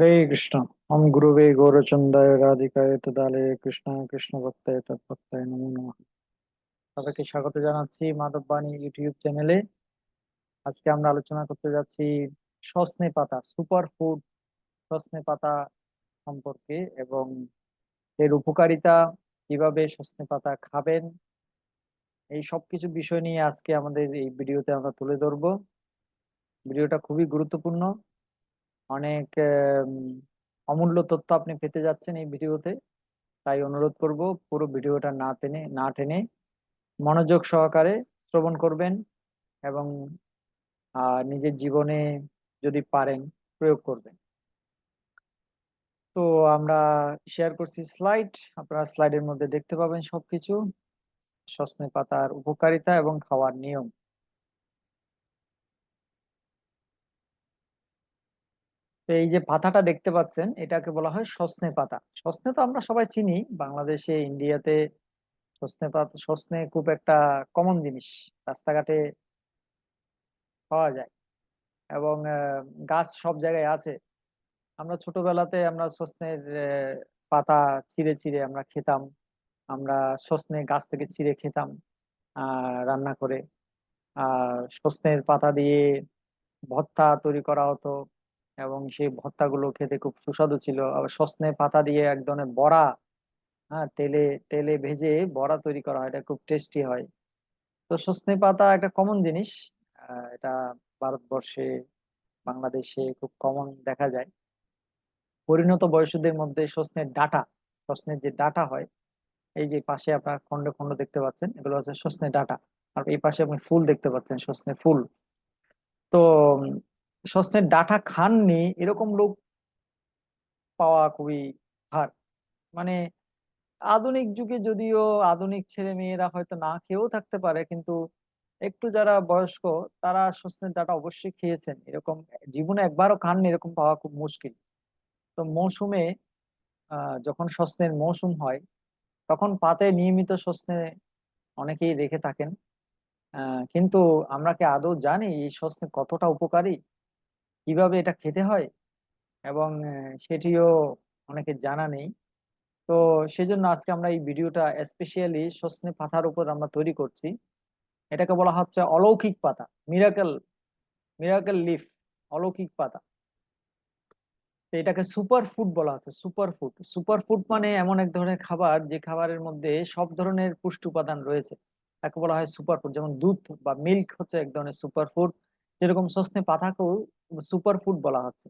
হরে কৃষ্ণ। ওম গুরুবে গৌরচন্দ্রায় রাধিকায় তদালে কৃষ্ণ কৃষ্ণ ভক্তায় তৎভক্তায় নমো নমঃ। সবাইকে স্বাগত জানাচ্ছি মাধব বাণী ইউটিউব চ্যানেলে। আজকে আমরা আলোচনা করতে যাচ্ছি সজনে পাতা, সুপার ফুড সজনে পাতা সম্পর্কে এবং এর উপকারিতা কীভাবে সজনে পাতা খাবেন, এই সব কিছু বিষয় নিয়ে আজকে আমাদের এই ভিডিওতে আমরা তুলে ধরবো। ভিডিওটা খুবই গুরুত্বপূর্ণ। অনেক অমূল্য তথ্য আপনি পেতে যাচ্ছেন এই ভিডিওতে। তাই অনুরোধ করব পুরো ভিডিওটা না টেনে না টেনে মনোযোগ সহকারে শ্রবণ করবেন এবং নিজের জীবনে যদি পারেন প্রয়োগ করবেন। তো আমরা শেয়ার করছি স্লাইড আপনারা স্লাইডের মধ্যে দেখতে পাবেন সবকিছু। সজনে পাতার উপকারিতা এবং খাওয়ার নিয়ম। তো এই যে পাতাটা দেখতে পাচ্ছেন এটাকে বলা হয় সজনে পাতা। সজনে তো আমরা সবাই চিনি বাংলাদেশে ইন্ডিয়াতে সজনে পাতা সজনে খুব একটা কমন জিনিস রাস্তাঘাটে পাওয়া যায়। এবং গাছ সব জায়গায় আছে। আমরা ছোটবেলাতে আমরা সজনের আহ, পাতা ছিঁড়ে ছিঁড়ে আমরা খেতাম। আমরা সজনে গাছ থেকে ছিঁড়ে খেতাম রান্না করে। আর সজনের পাতা দিয়ে ভর্তা তৈরি করা হতো। এবং সেই ভর্তাগুলো খেতে খুব সুস্বাদু ছিল। আবার সজনে পাতা দিয়ে এক ধরনের বড়া হ্যাঁ তেলে তেলে ভেজে বড়া তৈরি করা হয়, এটা খুব টেস্টি হয়। তো সজনে পাতা একটা কমন জিনিস এটা ভারতবর্ষে, বাংলাদেশে খুব কমন দেখা যায়। পরিণত বয়সীদের মধ্যে সজনের ডাটা সজনের যে ডাটা হয়, এই যে পাশে আপনার খন্ড খন্ড দেখতে পাচ্ছেন, এগুলো হচ্ছে সজনে ডাটা। আর এই পাশে আপনি ফুল দেখতে পাচ্ছেন সজনে ফুল। তো উম, ডাটা খাননি এরকম লোক পাওয়া খুবই হার মানে আধুনিক যুগে যদিও আধুনিক ছেলে মেয়েরা হয়তো না খেয়েও থাকতে পারে কিন্তু একটু যারা বয়স্ক তারা সজনের ডাটা অবশ্যই খেয়েছেন। এরকম জীবনে একবারও খাননি এরকম পাওয়া খুব মুশকিল। তো মৌসুমে যখন সজনের মৌসুম হয় তখন পাতে নিয়মিত সজনে অনেকেই রেখে থাকেন। কিন্তু আমরা কি আদৌ জানি এই সজনে কতটা উপকারী? কীভাবে এটা খেতে হয়? এবং সেটিও অনেকে জানা নেই। তো সেজন্য আজকে আমরা এই ভিডিওটা স্পেশালি সজনে পাতার উপর আমরা তৈরি করছি। এটাকে বলা হচ্ছে অলৌকিক পাতা মিরাকেল মিরাকেল লিফ অলৌকিক পাতা। তো এটাকে সুপার ফুড বলা হচ্ছে সুপার ফুড সুপার ফুড মানে এমন এক ধরনের খাবার, যে খাবারের মধ্যে সব ধরনের পুষ্টি উপাদান রয়েছে। তাকে বলা হয় সুপার ফুড যেমন দুধ বা মিল্ক হচ্ছে এক ধরনের সুপার ফুড যেরকম সজনে পাতাকেও সুপার ফুড বলা হচ্ছে।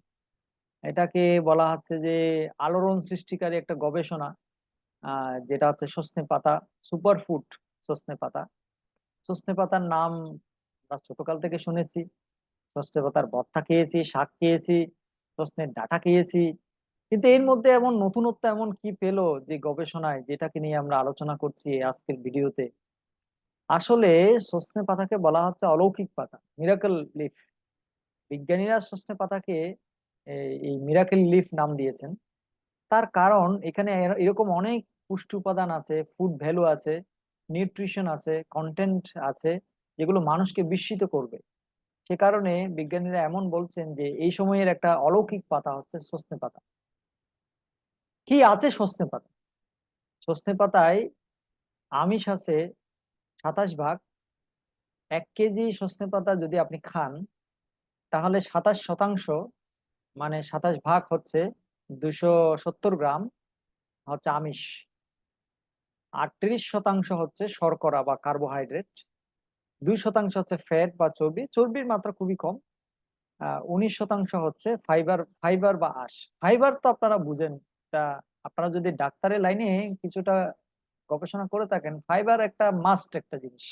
এটাকে বলা হচ্ছে যে, আলোড়ন সৃষ্টিকারী একটা গবেষণা যেটা হচ্ছে সজনে পাতা, সুপার ফুড সজনে পাতা। সজনে পাতার নাম ছোটকাল থেকে শুনেছি। সজনে পাতার ভর্তা খেয়েছি, শাক খেয়েছি সজনের ডাঁটা খেয়েছি। কিন্তু এর মধ্যে এমন নতুনত্ব এমন কি পেল যে গবেষণায়, যেটাকে নিয়ে আমরা আলোচনা করছি আজকের ভিডিওতে? আসলে সজনে পাতাকে বলা হচ্ছে অলৌকিক পাতা, মিরাকল লিফ। বিজ্ঞানীরা সজনে পাতাকে এই মিরাকেল লিফ নাম দিয়েছেন। তার কারণ এখানে এরকম অনেক পুষ্টি উপাদান আছে ফুড ভ্যালু আছে নিউট্রিশন আছে কন্টেন্ট আছে, যেগুলো মানুষকে বিস্মিত করবে। সে কারণে বিজ্ঞানীরা এমন বলছেন যে, এই সময়ের একটা অলৌকিক পাতা হচ্ছে সজনে পাতা। কি আছে সজনে পাতা? সজনে পাতায় আমিষ আছে সাতাশ ভাগ। এক কেজি সজনে পাতা যদি আপনি খান তাহলে সাতাশ শতাংশ মানে সাতাশ ভাগ হচ্ছে দুশো সত্তর গ্রাম হচ্ছে আমিষ। আটত্রিশ শতাংশ হচ্ছে শর্করা বা কার্বোহাইড্রেট দুই শতাংশ হচ্ছে ফ্যাট বা চর্বি, চর্বির মাত্রা খুবই কম। উনিশ শতাংশ হচ্ছে ফাইবার ফাইবার বা আশ। ফাইবার তো আপনারা বুঝেন, তা আপনারা যদি ডাক্তারের লাইনে কিছুটা গবেষণা করে থাকেন ফাইবার একটা মাস্ট একটা জিনিস।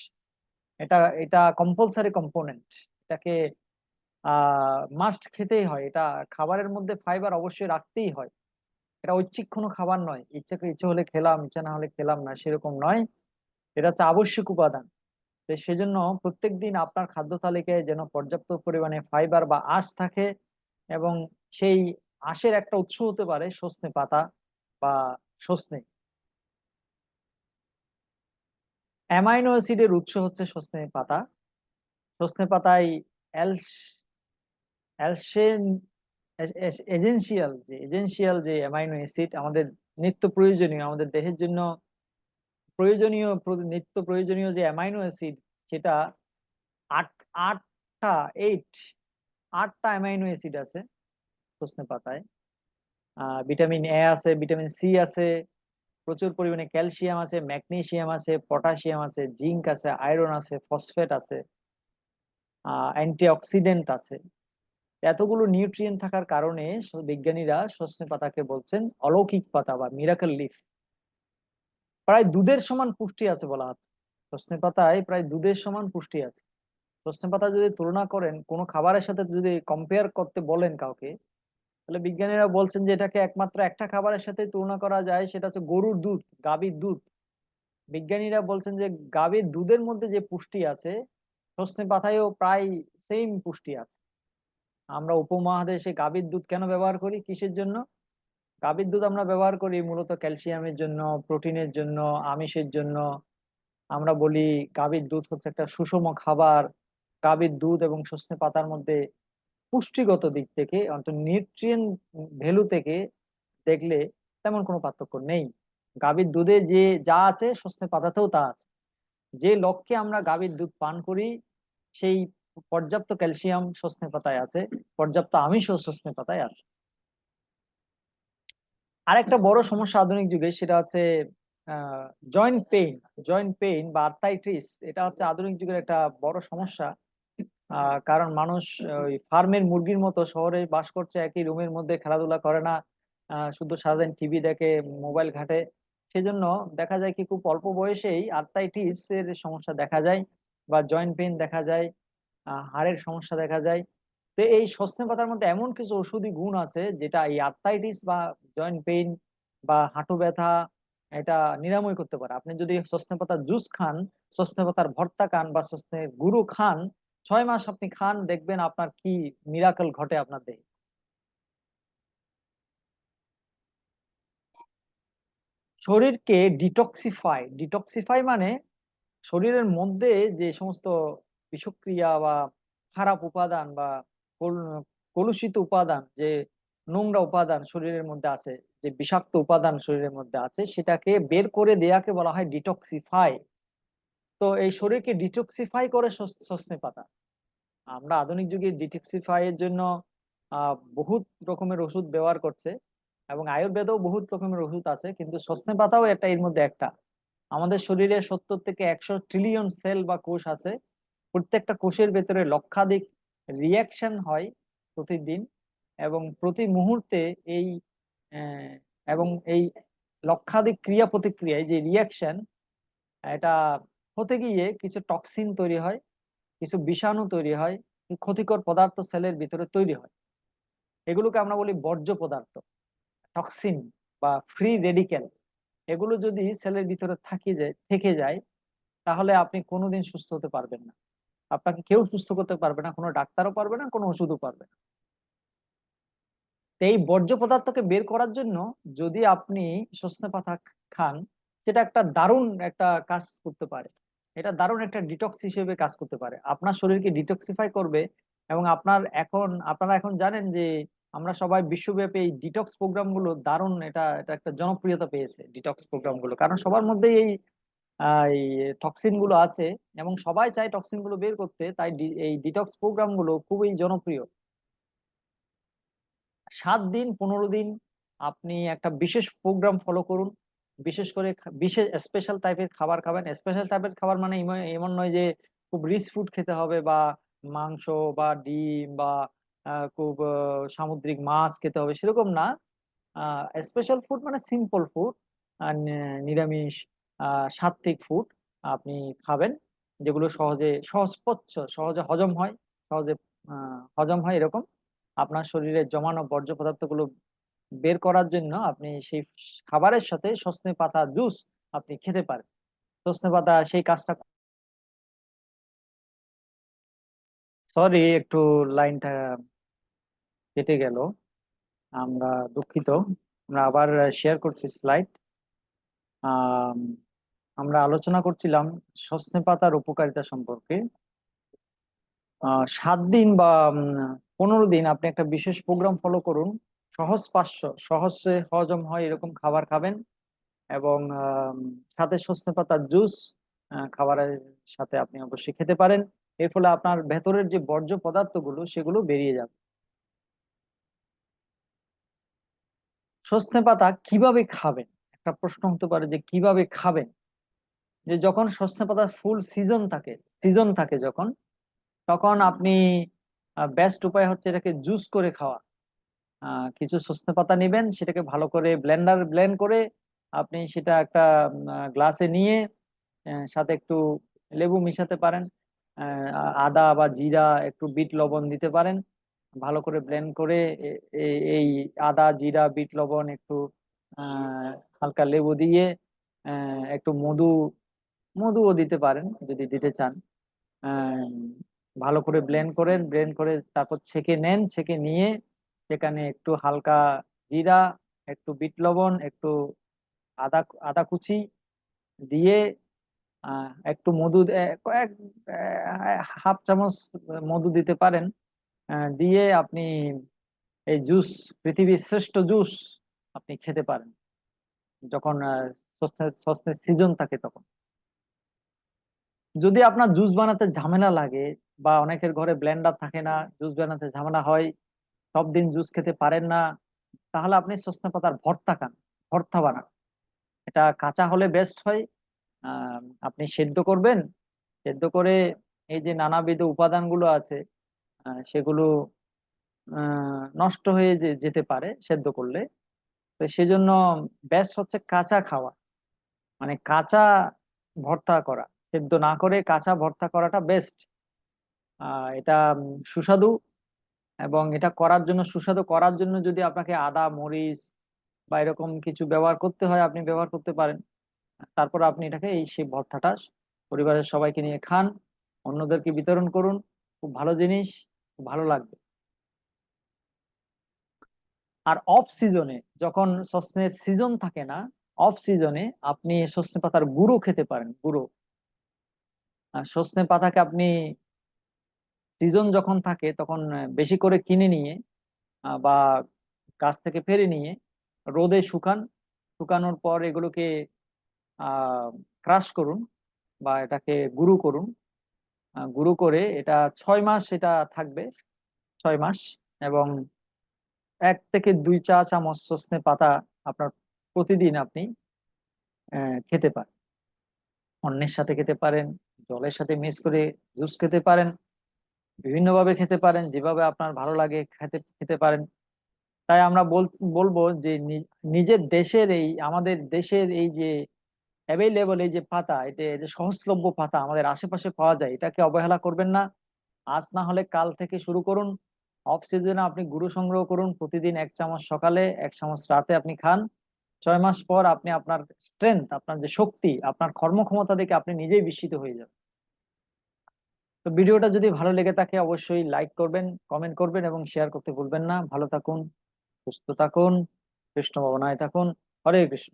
এটা এটা কম্পালসারি কম্পোনেন্ট এটাকে মাস্ট খেতেই হয়। এটা খাবারের মধ্যে ফাইবার অবশ্যই রাখতেই হয়। এটা ঐচ্ছিক কোনো খাবার নয়। ইচ্ছে ইচ্ছে হলে খেলাম, ইচ্ছা না হলে খেলাম না, সেরকম নয়। এটা হচ্ছে আবশ্যক উপাদান। সেজন্য প্রত্যেকদিন আপনার খাদ্য তালিকায় যেন পর্যাপ্ত পরিমাণে ফাইবার বা আঁশ থাকে এবং সেই আঁশের একটা উৎস হতে পারে সজনে পাতা বা সজনে। অ্যামাইনো অ্যাসিডের উৎস হচ্ছে সজনে পাতা। সজনে পাতায় অ্যালস এজেন্সিয়াল যে এজেন্সিয়াল যে অ্যামাইনো অ্যাসিড আমাদের নিত্য প্রয়োজনীয়, আমাদের দেহের জন্য প্রয়োজনীয় নিত্য প্রয়োজনীয় যে অ্যামাইনো অ্যাসিড, সেটা আট, আটটা, এইট, আটটা অ্যামাইনো অ্যাসিড আছে সজনে পাতায় ভিটামিন এ আছে, ভিটামিন সি আছে, প্রচুর পরিমাণে ক্যালসিয়াম আছে, ম্যাগনেসিয়াম আছে পটাশিয়াম আছে, জিঙ্ক আছে, আয়রন আছে, ফসফেট আছে অ্যান্টিঅক্সিডেন্ট আছে। এতগুলো নিউট্রিয়েন্ট থাকার কারণে বিজ্ঞানীরা সজনে পাতাকে বলছেন অলৌকিক পাতা বা মিরাকল লিফ প্রায় দুধের সমান পুষ্টি আছে বলা আছে সজনে পাতায় প্রায় দুধের সমান পুষ্টি আছে। সজনে পাতা যদি তুলনা করেন, কোনো খাবারের সাথে যদি কম্পেয়ার করতে বলেন কাউকে, তাহলে বিজ্ঞানীরা বলছেন যে এটাকে একমাত্র একটা খাবারের সাথে তুলনা করা যায়, সেটা হচ্ছে গরুর দুধ, গাভীর দুধ। বিজ্ঞানীরা বলছেন যে গাভীর দুধের মধ্যে যে পুষ্টি আছে, সজনে পাতায়ও প্রায় সেম পুষ্টি আছে। আমরা উপমহাদেশে গাভীর দুধ কেন ব্যবহার করি? কিসের জন্য? গাভীর দুধ আমরা ব্যবহার করি মূলত ক্যালসিয়ামের জন্য, প্রোটিনের জন্য, আমিষের জন্য। আমরা বলি গাভীর দুধ হচ্ছে একটা সুষম খাবার। গাভীর দুধ এবং সজনে পাতার মধ্যে পুষ্টিগত দিক থেকে, অন্তত নিউট্রিয়েন ভ্যালু থেকে দেখলে তেমন কোনো পার্থক্য নেই। গাভীর দুধে যে যা আছে সজনে পাতাতেও তা আছে। যে লক্ষ্যে আমরা গাভীর দুধ পান করি, সেই পর্যাপ্ত ক্যালসিয়াম সজনে পাতায় আছে, পর্যাপ্ত আমিষও সজনে পাতায় আছে। আর একটা বড় সমস্যা আধুনিক যুগে সেটা হচ্ছে জয়েন্ট পেইন জয়েন্ট পেইন বা আর্থাইটিস এটা হচ্ছে আধুনিক যুগের একটা বড় সমস্যা। কারণ মানুষ ওই ফার্মের মুরগির মতো শহরে বাস করছে, একই রুমের মধ্যে খেলাধুলা করে না শুধু সারাদিন টিভি দেখে মোবাইল ঘাটে। সেজন্য দেখা যায় কি খুব অল্প বয়সেই আর্থাইটিস এর সমস্যা দেখা যায় বা জয়েন্ট পেইন দেখা যায়। হাড়ের সমস্যা দেখা যায়। তো এই সজনে পাতার মধ্যে এমন কিছু ওষুধি গুণ আছে যেটা এই আর্থাইটিস বা জয়েন্ট পেইন বা হাঁটু ব্যথা এটা নিরাময় করতে পারে। আপনি যদি সজনে পাতার জুস খান সজনে পাতার ভর্তা খান বা সজনে গুরু খান, ছয় মাস আপনি খান, দেখবেন আপনার কি মিরাকল ঘটে আপনার দেহে। শরীরকে ডিটক্সিফাই ডিটক্সিফাই মানে শরীরের মধ্যে যে সমস্ত বিষক্রিয়া বা খারাপ উপাদান বা কলুষিত উপাদান যে নোংরা উপাদান শরীরের মধ্যে আছে, যে বিষাক্ত উপাদান শরীরের মধ্যে আছে, সেটাকে বের করে দেয়াকে বলা হয় ডিটক্সিফাই। তো এই শরীরকে ডিটক্সিফাই করে সস্নে পাতা। আমরা আধুনিক যুগে ডিটক্সিফাই এর জন্য বহুত রকমের ওষুধ ব্যবহার করছে এবং আয়ুর্বেদেও বহুত রকমের ওষুধ আছে, কিন্তু সজনে পাতাও একটা এর মধ্যে একটা। আমাদের শরীরে সত্তর থেকে একশো ট্রিলিয়ন সেল বা কোষ আছে প্রত্যেকটা কোষের ভেতরে লক্ষাধিক রিয়াকশন হয় প্রতিদিন এবং প্রতি মুহূর্তে এই এবং এই লক্ষাধিক ক্রিয়া প্রতিক্রিয়ায় যে রিয়াকশন এটা হতে গিয়ে কিছু টক্সিন তৈরি হয়, কিছু বিষাণু তৈরি হয়, ক্ষতিকর পদার্থ সেলের ভিতরে তৈরি হয়। এগুলোকে আমরা বলি বর্জ্য পদার্থ টক্সিন বা ফ্রি রেডিক্যাল এগুলো যদি সেলের ভিতরে থাকি যায়, থেকে যায়, তাহলে আপনি কোনোদিন সুস্থ হতে পারবেন না। আপনাকে কেউ সুস্থ করতে পারবে না, কোনো ডাক্তারও পারবে না, কোনো ওষুধও পারবে না। এই বর্জ্য পদার্থকে বের করার জন্য যদি আপনি সজনে পাতা খান, সেটা একটা দারুণ একটা কাজ করতে পারে। এটা দারুণ একটা ডিটক্স হিসেবে কাজ করতে পারে। আপনার শরীরকে ডিটক্সিফাই করবে এবং আপনার এখন, আপনারা এখন জানেন যে আমরা সবাই বিশ্বব্যাপী এই ডিটক্স প্রোগ্রামগুলো দারুণ এটা এটা একটা জনপ্রিয়তা পেয়েছে ডিটক্স প্রোগ্রামগুলো। কারণ সবার মধ্যে এই এই টক্সিনগুলো আছে এবং সবাই চায় টক্সিনগুলো বের করতে, তাই এই ডিটক্স প্রোগ্রামগুলো খুবই জনপ্রিয়। সাত দিন, পনেরো দিন আপনি একটা বিশেষ প্রোগ্রাম ফলো করুন। বিশেষ করে বিশেষ স্পেশাল টাইপের খাবার খাবেন। স্পেশাল টাইপের খাবার মানে এমন নয় যে খুব রিচ ফুড খেতে হবে বা মাংস বা ডিম বা খুব সামুদ্রিক মাছ খেতে হবে, সেরকম না। স্পেশাল ফুড মানে সিম্পল ফুড নিরামিষ সাত্বিক ফুড আপনি খাবেন, যেগুলো সহজে সহজপচ্ছ সহজে হজম হয়, সহজে হজম হয় এরকম। আপনার শরীরে জমানো বর্জ্য পদার্থগুলো বের করার জন্য আপনি সেই খাবারের সাথে সজনে পাতা জুস আপনি খেতে পারেন। সজনে পাতা সেই কাজটা সরি, একটু লাইনটা কেটে গেল। আমরা দুঃখিত। আমরা আবার শেয়ার করছি স্লাইড আমরা আলোচনা করছিলাম সজনে পাতার উপকারিতা সম্পর্কে। সাত দিন বা পনেরো দিন আপনি একটা বিশেষ প্রোগ্রাম ফলো করুন। সহজ পাঁচশো, সহজে হজম হয় এরকম খাবার খাবেন এবং সাথে সজনে পাতার জুস খাবারের সাথে আপনি অবশ্যই খেতে পারেন। এর ফলে আপনার ভেতরের যে বর্জ্য পদার্থগুলো সেগুলো বেরিয়ে যাবে। সজনে পাতা কীভাবে খাবেন? একটা প্রশ্ন হতে পারে যে কীভাবে খাবেন? যে যখন সজনে পাতার ফুল সিজন থাকে সিজন থাকে যখন, তখন আপনি বেস্ট উপায় হচ্ছে এটাকে জুস করে খাওয়া। কিছু সজনে পাতা নেবেন, সেটাকে ভালো করে ব্লেন্ডার ব্লেন্ড করে আপনি সেটা একটা গ্লাসে নিয়ে সাথে একটু লেবু মিশাতে পারেন। আদা বা জিরা, একটু বিট লবণ দিতে পারেন। ভালো করে ব্লেন্ড করে এই আদা, জিরা, বিট লবণ একটু হালকা লেবু দিয়ে একটু মধু মধুও দিতে পারেন যদি দিতে চান। ভালো করে ব্লেন্ড করেন ব্লেন্ড করে তারপর ছেঁকে নেন, ছেঁকে নিয়ে সেখানে একটু হালকা জিরা, একটু বিট লবণ, একটু আদা আদা কুচি দিয়ে একটু মধু কয়েক হাফ চামচ মধু দিতে পারেন। দিয়ে আপনি এই জুস পৃথিবীর শ্রেষ্ঠ জুস আপনি খেতে পারেন। যখন সস্তের সিজন থাকে তখন। যদি আপনার জুস বানাতে ঝামেলা লাগে বা অনেকের ঘরে ব্লেন্ডার থাকে না, জুস বানাতে ঝামেলা হয়, সব দিন জুস খেতে পারেন না, তাহলে আপনি সস্তা পাতার ভর্তা খান, ভর্তা বানান। এটা কাঁচা হলে বেস্ট হয়। আপনি সেদ্ধ করবেন, সেদ্ধ করে এই যে নানাবিধ উপাদানগুলো আছে সেগুলো নষ্ট হয়ে যেতে পারে সেদ্ধ করলে। তো সেজন্য বেস্ট হচ্ছে কাঁচা খাওয়া মানে কাঁচা ভর্তা করা। সেদ্ধ না করে কাঁচা ভর্তা করাটা বেস্ট এটা সুস্বাদু এবং এটা করার জন্য, সুস্বাদু করার জন্য যদি আপনাকে আদা, মরিচ বা এরকম কিছু ব্যবহার করতে হয়, আপনি ব্যবহার করতে পারেন। তারপর আপনি এটাকে এই সেই ভর্তাটা পরিবারের সবাইকে নিয়ে খান, অন্যদেরকে বিতরণ করুন। খুব ভালো জিনিস, খুব ভালো লাগবে। আর অফ সিজনে যখন সসনের সিজন থাকে না অফ সিজনে আপনি সসনে পাতার গুঁড়ো খেতে পারেন, গুঁড়ো। সসনে পাতাকে আপনি সিজন যখন থাকে, তখন বেশি করে কিনে নিয়ে বা গাছ থেকে ফেরে নিয়ে রোদে শুকান, শুকানোর পর এগুলোকে ক্রাশ করুন বা এটাকে গুঁড়ো করুন। গুঁড়ো করে এটা ছয় মাস এটা থাকবে, ছয় মাস এবং এক থেকে দুই চা চামচ সসনে পাতা আপনার প্রতিদিন আপনি খেতে পারেন। অন্যের সাথে খেতে পারেন জলের সাথে মিক্স করে জুস খেতে পারেন, বিভিন্নভাবে খেতে পারেন, যেভাবে আপনার ভালো লাগে খেতে খেতে পারেন। তাই আমরা বলব যে নিজের দেশের এই, আমাদের দেশের এই যে অ্যাভেলেবল এই যে পাতা, এটা যে সহজলভ্য পাতা আমাদের আশেপাশে পাওয়া যায়, এটাকে অবহেলা করবেন না। আজ না হলে কাল থেকে শুরু করুন। অফ সিজনে আপনি গুরু সংগ্রহ করুন। প্রতিদিন এক চামচ সকালে, এক চামচ রাতে আপনি খান। ছয় মাস পর আপনি আপনার স্ট্রেংথ আপনার যে শক্তি, আপনার কর্মক্ষমতা দেখে আপনি নিজেই বিস্মিত হয়ে যাবেন। তো ভিডিওটা যদি ভালো লেগে থাকে অবশ্যই লাইক করবেন কমেন্ট করবেন এবং শেয়ার করতে ভুলবেন না। ভালো থাকুন, সুস্থ থাকুন, কৃষ্ণ ভবনায় থাকুন। হরে কৃষ্ণ।